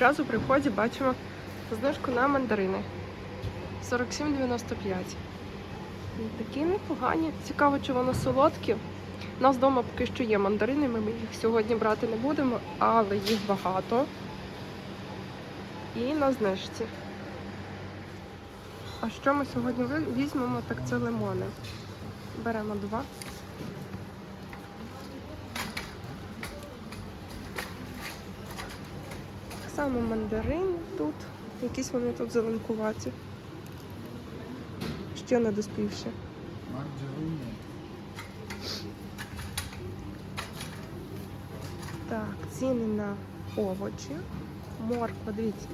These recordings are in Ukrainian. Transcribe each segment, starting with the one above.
Одразу при вході бачимо знижку на мандарини. 47,95. Такі непогані. Цікаво, чи воно солодкі. У нас вдома поки що є мандарини, ми їх сьогодні брати не будемо, але їх багато. І на знижці. А що ми сьогодні візьмемо, так це лимони. Беремо два. Само мандарин тут. Якісь вони тут зеленкуваті. Ще не доспівши. Так, ціни на овочі. Морква, дивіться,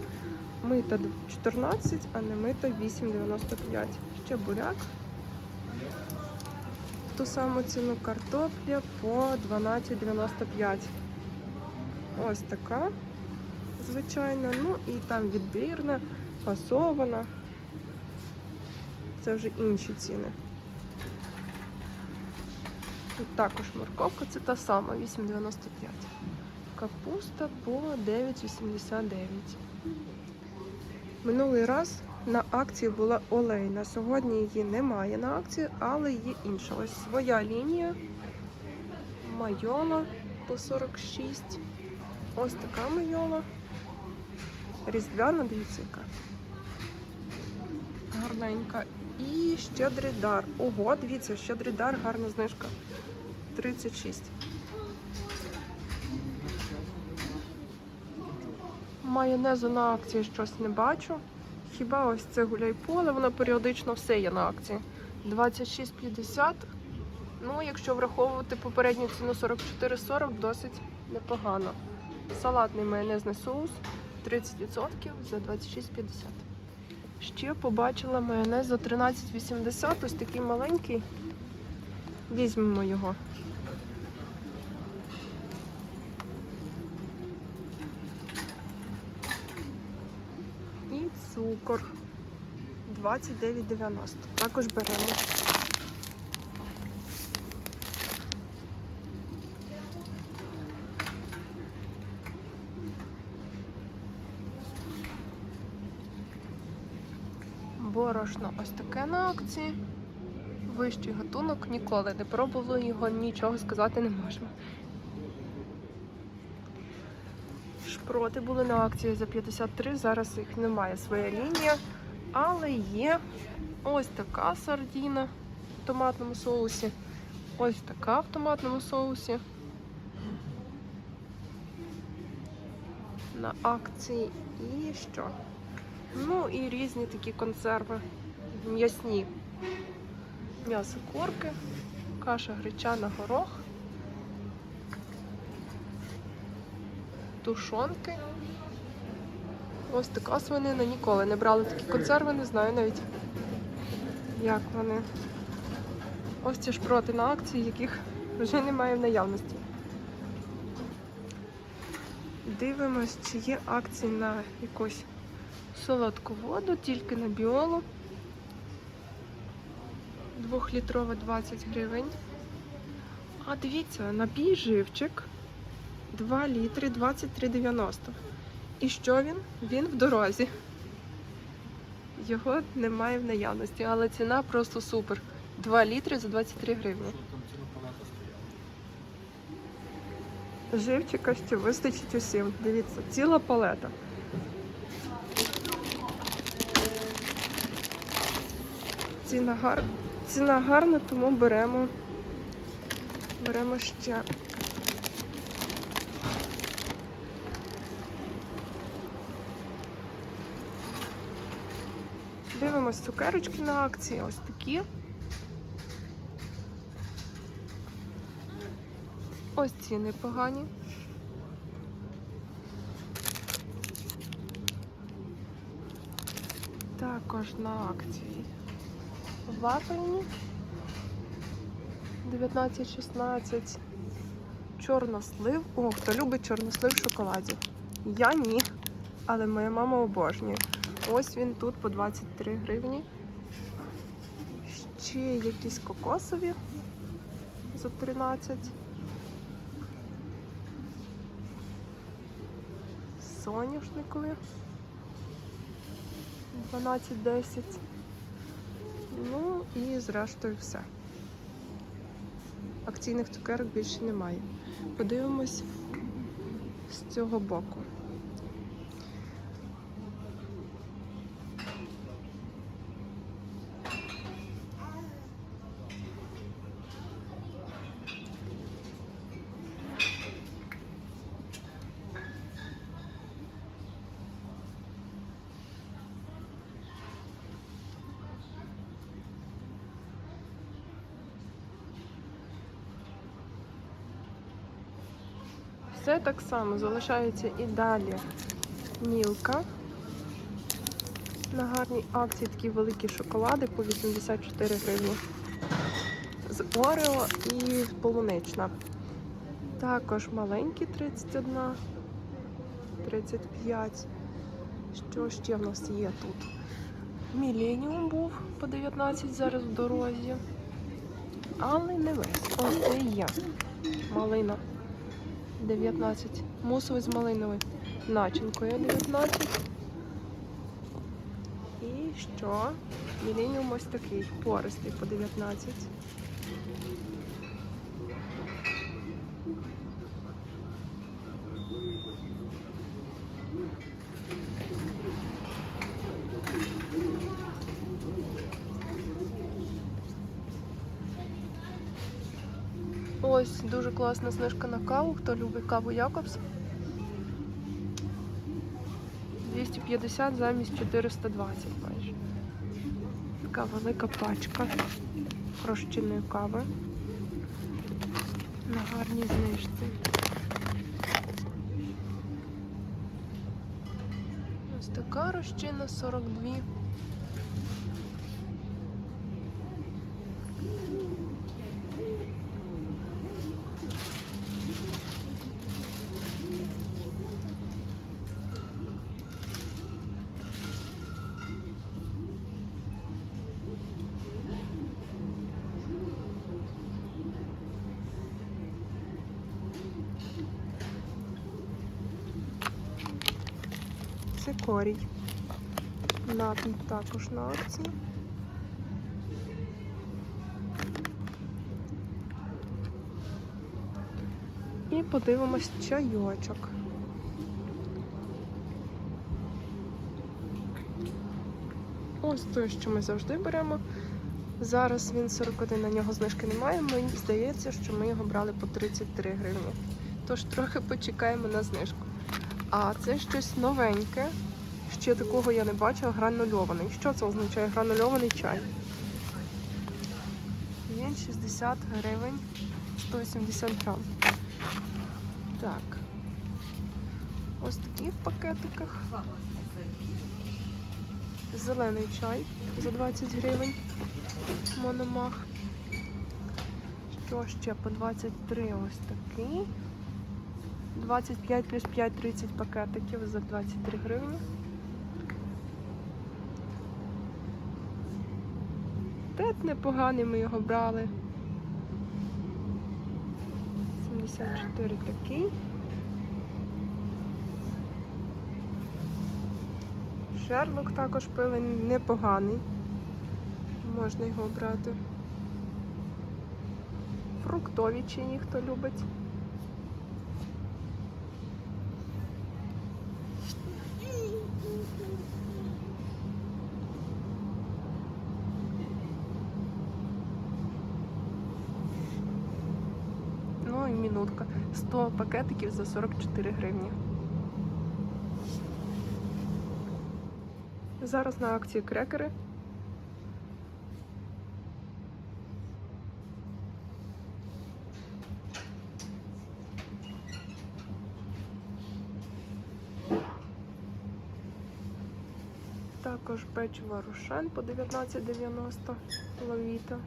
мита 14, а не мита 8,95. Ще буряк. Ту саму ціну картопля по 12,95. Ось така, звичайно. Ну і там відбірна, фасована. Це вже інші ціни. Тут також морковка, це та сама, 8,95. Капуста по 9,89. Минулий раз на акції була олейна. Сьогодні її немає на акції, але є інша. Ось своя лінія. Майола по 46. Ось така майола. Різдвяна, дивіться. Гарненька. І щедрий дар. Ого, дивіться, щедрий дар, гарна знижка. 36. Майонезу на акції щось не бачу. Хіба ось це гуляй поле, воно періодично все є на акції. 26,50. Ну, якщо враховувати попередню ціну 44,40, досить непогано. Салатний майонезний соус 30% за 26,50. Ще побачила майонез за 13,80, ось такий маленький. Візьмемо його. І цукор 29,90. Також беремо. Борошно ось таке на акції. Вищий гатунок ніколи не пробували його, нічого сказати не можемо. Шпроти були на акції за 53, зараз їх немає своя лінія, але є ось така сардіна в томатному соусі, ось така в томатному соусі. На акції і що? Ну і різні такі консерви м'ясні. М'ясо корки, каша гречана горох. тушонки. Ось така свинина. Ніколи не брали такі консерви, не знаю навіть, як вони. Ось ці шпроти на акції, яких вже немає в наявності. Дивимось, чи є акції на якусь солодку воду, тільки на біолу. Двохлітрова 20 гривень. А дивіться, напій живчик. 2 літри 23,90. І що він? Він в дорозі. Його немає в наявності, але ціна просто супер. 2 літри за 23 гривні. Живчика ще вистачить усім. Дивіться, ціла палета. Ціна, гар... Ціна гарна, тому беремо. Беремо ще. Дивимось цукерочки на акції, ось такі. Ось ці непогані. Також на акції вафельні 19,16. Чорнослив. О, хто любить чорнослив в шоколаді. Я ні, але моя мама обожнює. Ось він тут по 23 гривні. Ще якісь кокосові за 13. соняшникові. 12-10. Ну і зрештою все. Акційних цукерок більше немає. Подивимось з цього боку. Все так само залишається і далі мілка. На гарній акції такі великі шоколади по 84 гривні. З Орео і полунична. Також маленькі 31, 35. Що ще в нас є тут? Міленіум був по 19 зараз в дорозі. Але не весь. Ось це є. Малина. 19. Мусовий з малиновою начинкою 19. І що? Мінімум ось такий пористий по 19. Класна знижка на каву. Хто любить каву Якобс. 250 замість 420 майже. Така велика пачка розчинної кави. На гарній знижці. Ось така розчинна 42. Це корій. Напій також на акції. І подивимось чайочок. Ось той, що ми завжди беремо. Зараз він 41, на нього знижки немає. Мені здається, що ми його брали по 33 гривні. Тож трохи почекаємо на знижку. А це щось новеньке. Ще такого я не бачила, гранульований. Що це означає гранульований чай? Він 60 гривень 180 грам. Так. Ось такі в пакетиках. Зелений чай за 20 гривень. Мономах. Що ще по 23 ось такий. 25 плюс 5 30 пакетиків за 23 гривні. Тет непоганий, ми його брали. 74 такий. Шерлок також пили непоганий. Можна його брати. Фруктові чи ніхто любить. Ну і мінутка. 100 пакетиків за 44 гривні. Зараз на акції крекери. Також печиво Рошен по 19,90 лавіта.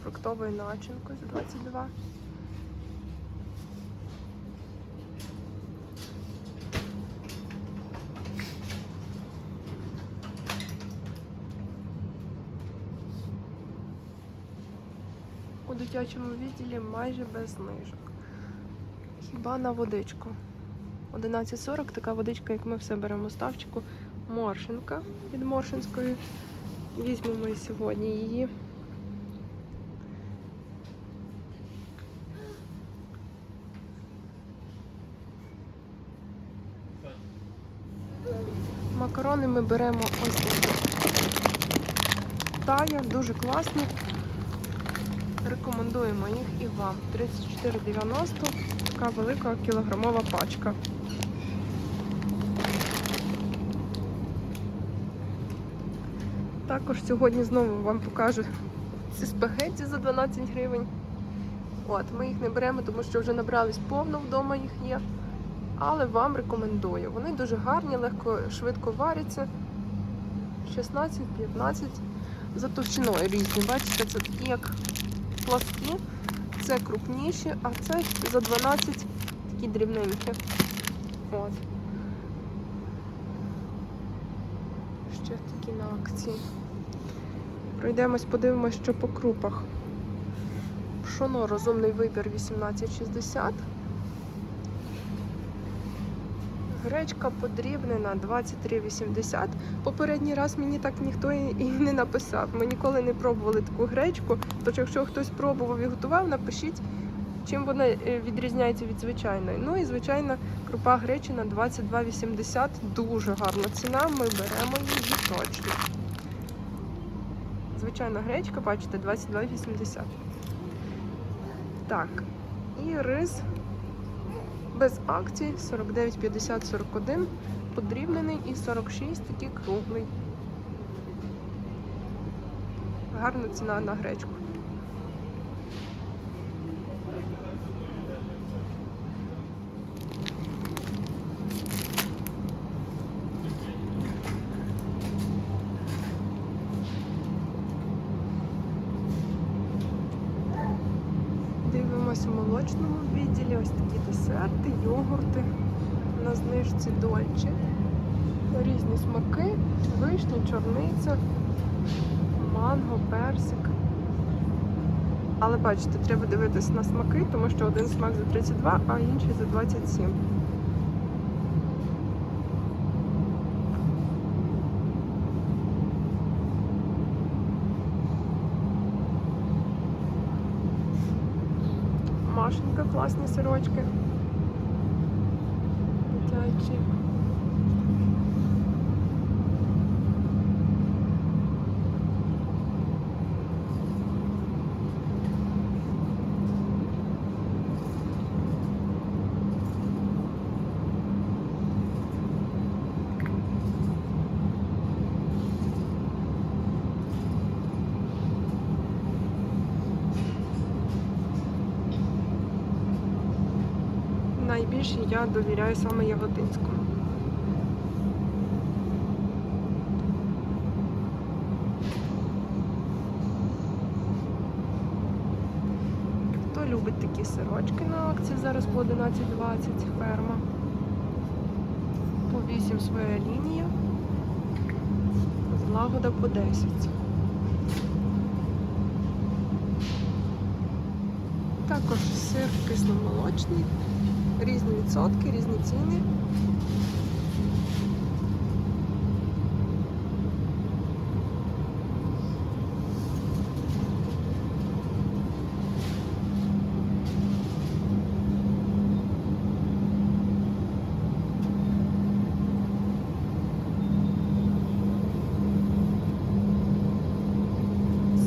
з фруктовою начинкою за 22. У дитячому відділі майже без знижок. Хіба на водичку? 11.40 така водичка, як ми все беремо ставчику. Моршинка від Моршинської. Візьмемо і сьогодні її. Макарони ми беремо ось такі. Тая, дуже класні. Рекомендуємо їх і вам. 34,90 така велика кілограмова пачка. Також сьогодні знову вам покажу ці спагетті за 12 гривень. От, ми їх не беремо, тому що вже набрались повно вдома їх є. Але вам рекомендую. Вони дуже гарні, легко, швидко варяться. 16-15 за товщиною різні. Бачите, це такі як пласкі, це крупніші, а це за 12 такі дрібненькі. От. Ще такі на акції. Пройдемось, подивимось, що по крупах. Пшоно розумний вибір 18,60. Гречка подрібнена 23,80. Попередній раз мені так ніхто і не написав. Ми ніколи не пробували таку гречку. Тож, якщо хтось пробував і готував, напишіть, чим вона е, відрізняється від звичайної. Ну і звичайна крупа гречина 22,80. Дуже гарна ціна. Ми беремо її точно. Звичайна гречка, бачите, 22,80. Так. І рис без акцій 49,50 41, подрібнений і 46 такий круглий. Гарна ціна на гречку. Дивимося в молочному відділі. Ось такі десерти, йогурти на знижці дольче. Різні смаки, вишня, чорниця, манго, персик. Але бачите, треба дивитись на смаки, тому що один смак за 32, а інший за 27. Машенька, класні сирочки. Дитячі. Найбільше я довіряю саме Яготинському. Хто любить такі сирочки на акції, зараз по 11,20 ферма. По 8 своя лінія. Злагода по 10. Також сир кисломолочний. Різні відсотки, різні ціни.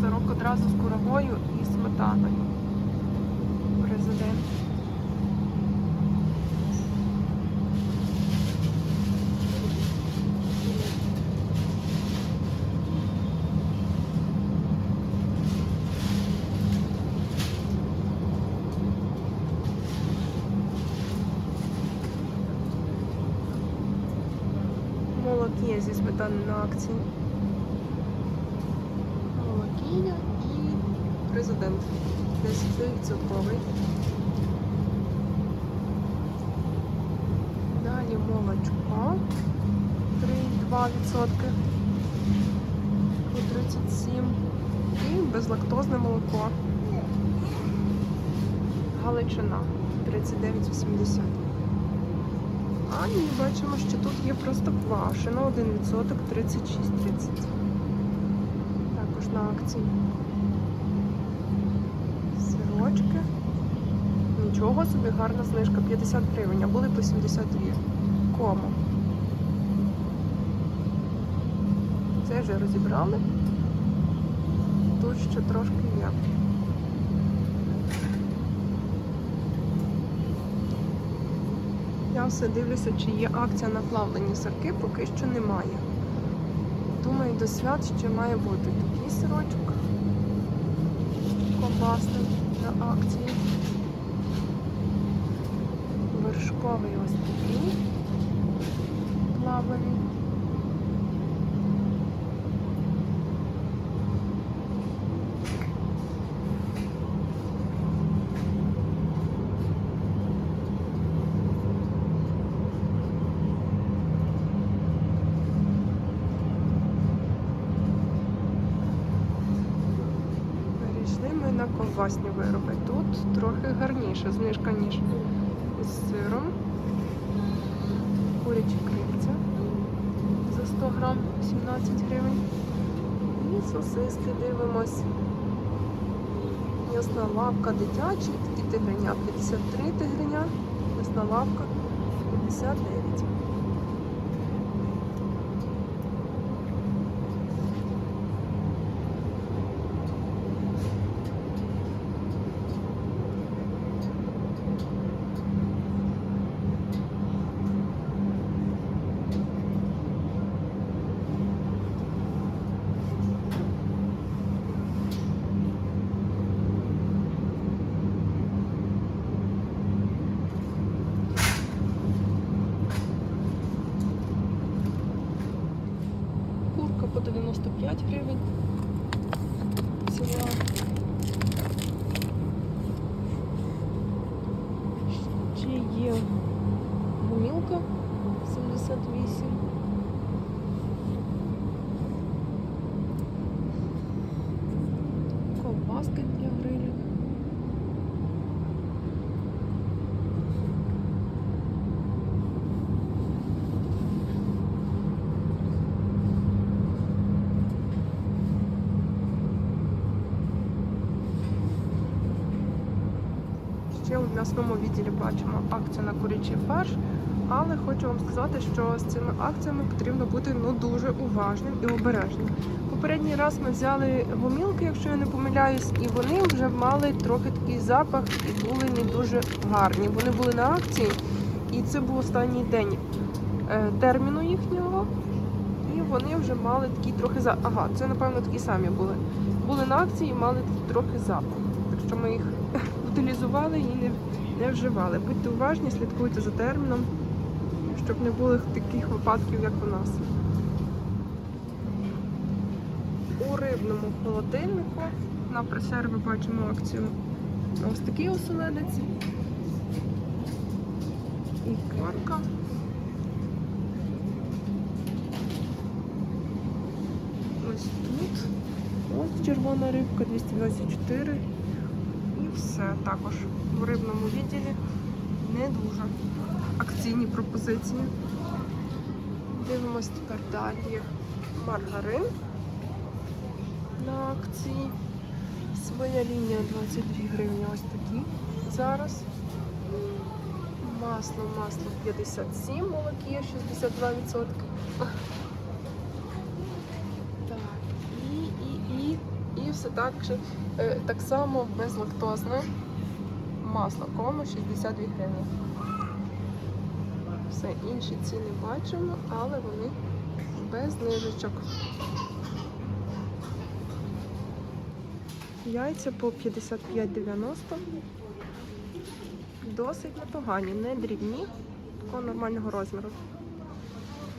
Сирок одразу з куровою і сметаною. Президент. Є зі сметани на акції. Молокія і президент. 10%. Далі молочко. 3,2%. По 37. І безлактозне молоко. Галичина 39,80. І бачимо, що тут є просто квашена 1% 36,30. Також на акції. Сирочки. Нічого собі, гарна знижка 50 гривень, а були по 72. Кому? Це вже розібрали. Тут ще трошки є. Я все дивлюся, чи є акція на плавлені сирки, поки що немає. Думаю, до свят ще має бути такий сирочок ковбасний на акції. Вершковий ось такий плавлений. Перейшли ми на ковбасні вироби. Тут трохи гарніша знижка, ніж з сиром. Курячі крильця за 100 грам 17 гривень. І сосиски дивимось. Ясна лавка дитячі, такі тигриня 53 тигриня, ясна лавка 59. По 95 гривень. Ціла. Ще є гумілка 78. Ковбаски для грилю. У м'ясному відділі бачимо акцію на курячий фарш, але хочу вам сказати, що з цими акціями потрібно бути ну дуже уважним і обережним. Попередній раз ми взяли гомілки, якщо я не помиляюсь, і вони вже мали трохи такий запах і були не дуже гарні. Вони були на акції, і це був останній день е, терміну їхнього. І вони вже мали такий трохи запах. Ага, це напевно такі самі були. Були на акції і мали трохи запах. Так що ми їх утилізували і не, не вживали. Будьте уважні, слідкуйте за терміном, щоб не було таких випадків, як у нас. У рибному холодильнику на пресерви бачимо акцію. Ось такий оселедець. І корка. Ось тут. Ось червона рибка 224. Все також в рибному відділі не дуже акційні пропозиції. Дивимось тепер далі маргарин на акції. Своя лінія 22 гривні, ось такі зараз. Масло, масло 57, молокі 62%. Так, і, і, і, і все так, же, так само безлактозне масло кому 62 гривні. Все інші ціни бачимо, але вони без знижечок. Яйця по 55,90. Досить непогані, не дрібні, такого нормального розміру.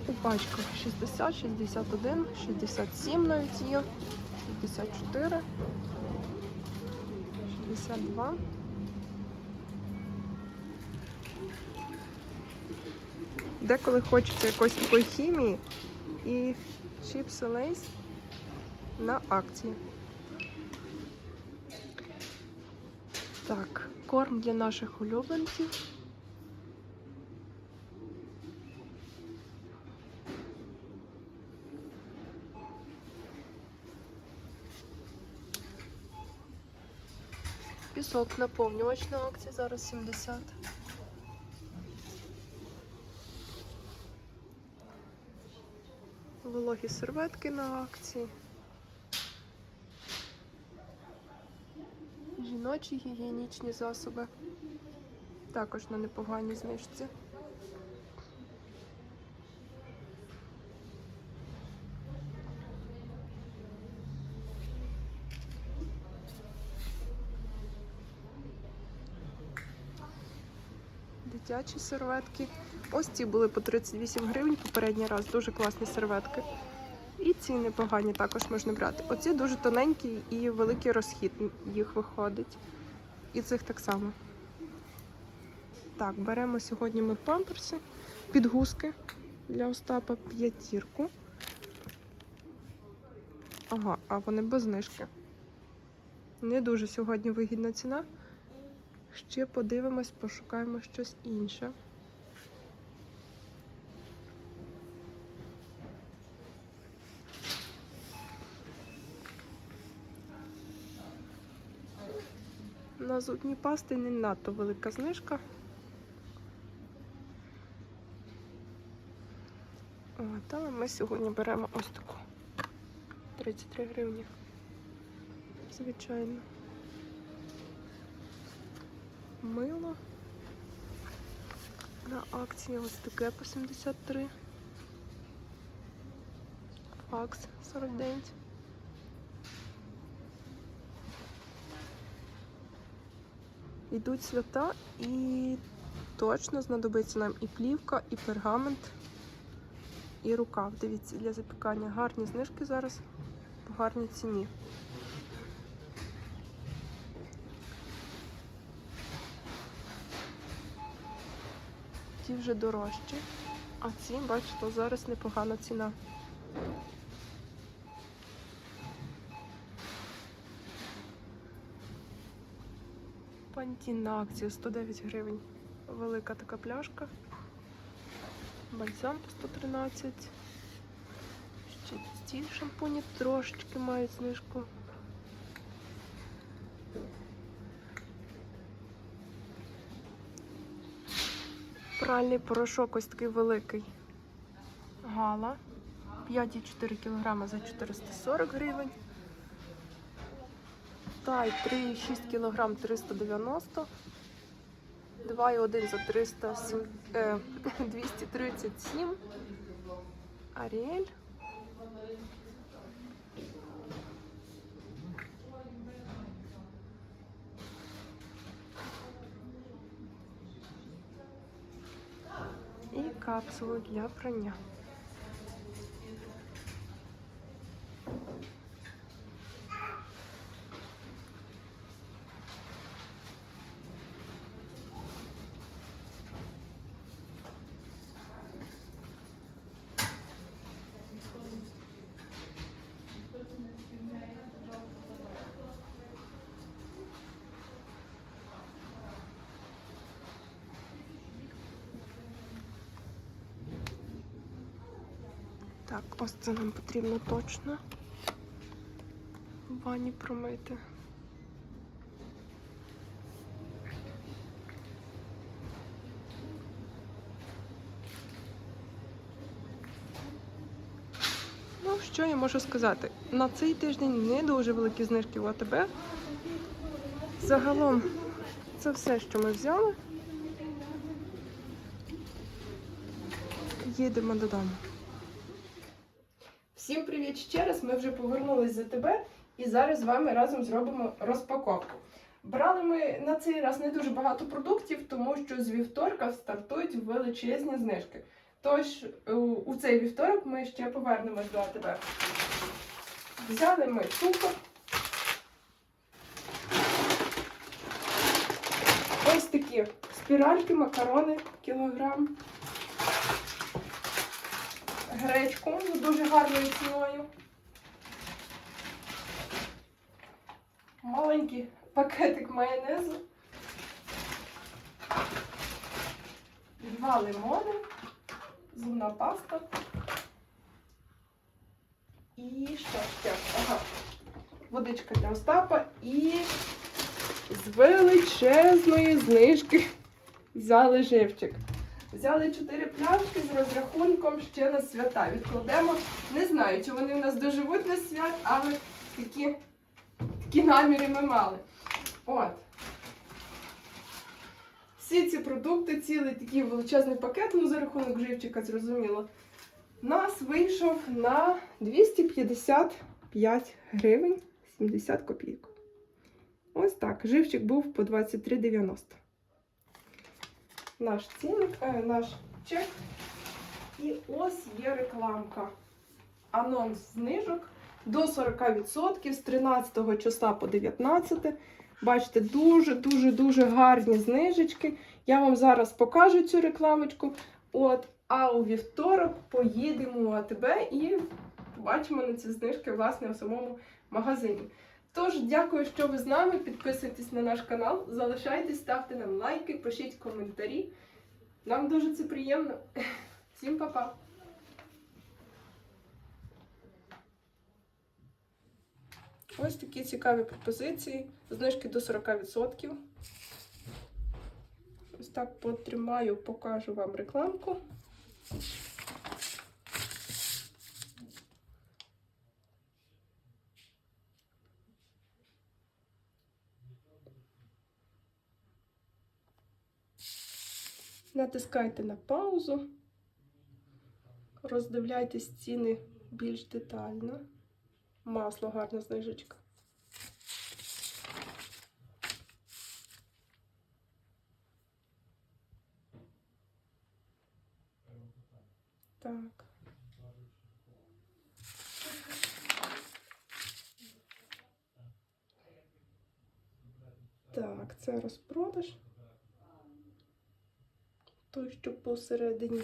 У пачках 60, 61, 67 навіть є, 64, 62. Деколи хочеться якоїсь такої хімії і чіпси лейс на акції. Так, корм для наших улюбленців. Пісок наповнювач на акції зараз 70. Вологі серветки на акції. Жіночі гігієнічні засоби. Також на непоганій знижці. Дитячі серветки. Ось ці були по 38 гривень попередній раз. Дуже класні серветки. І ці непогані також можна брати. Оці дуже тоненькі і великий розхід їх виходить. І цих так само. Так, беремо сьогодні ми памперси, підгузки для Остапа п'ятірку. Ага, а вони без знижки. Не дуже сьогодні вигідна ціна. Ще подивимось, пошукаємо щось інше. На зубні пасти не надто велика знижка. От, але ми сьогодні беремо ось таку 33 гривні. Звичайно. Мило. На акції ось таке по 73. Факс 49. Йдуть свята і точно знадобиться нам і плівка, і пергамент, і рукав. Дивіться, для запікання гарні знижки зараз по гарній ціні. Ті вже дорожчі, а ці, бачите, зараз непогана ціна. Пантін на акції 109 гривень. Велика така пляшка. Бальзам по 113. Ще ці шампуні трошечки мають знижку. Пральний порошок ось такий великий. Гала. 5,4 кг за 440 гривень. Тай 3,6 кг 390. 2,1 за 307, е, 237. Аріель. І капсули для прання. Ось це нам потрібно точно в ванні промити. Ну, що я можу сказати? На цей тиждень не дуже великі знижки в АТБ. Загалом це все, що ми взяли. Їдемо додому. Привіт ще раз. Ми вже повернулись за тебе і зараз з вами разом зробимо розпаковку. Брали ми на цей раз не дуже багато продуктів, тому що з вівторка стартують величезні знижки. Тож у цей вівторок ми ще повернемось до АТБ. Взяли ми цукор. Ось такі спіральки, макарони, кілограм гречку з дуже гарною ціною. Маленький пакетик майонезу. Два лимони, зубна паста. І що ще? Ага. Водичка для Остапа і з величезної знижки залеживчик. Взяли чотири пляшки з розрахунком ще на свята. Відкладемо. Не знаю, чи вони в нас доживуть на свят, але такі, такі наміри ми мали. От. Всі ці продукти, цілий такий величезний пакет, ну за рахунок живчика, зрозуміло, нас вийшов на 255 гривень 70 копійок. Ось так. Живчик був по 23,90. Наш цінник, е, наш чек. І ось є рекламка. Анонс знижок до 40% з 13 числа по 19. Бачите, дуже-дуже-дуже гарні знижечки. Я вам зараз покажу цю рекламочку. От, а у вівторок поїдемо у АТБ і побачимо на ці знижки власне у самому магазині. Тож, дякую, що ви з нами. Підписуйтесь на наш канал, залишайтесь, ставте нам лайки, пишіть коментарі. Нам дуже це приємно. Всім па-па! Ось такі цікаві пропозиції. Знижки до 40%. Ось так потримаю, покажу вам рекламку. Натискайте на паузу, роздивляйтесь ціни більш детально. Масло гарна знижечка. Так. Так, це розпродаж. Той, що посередині.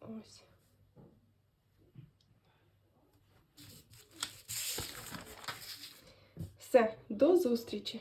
Ось. Все, до зустрічі!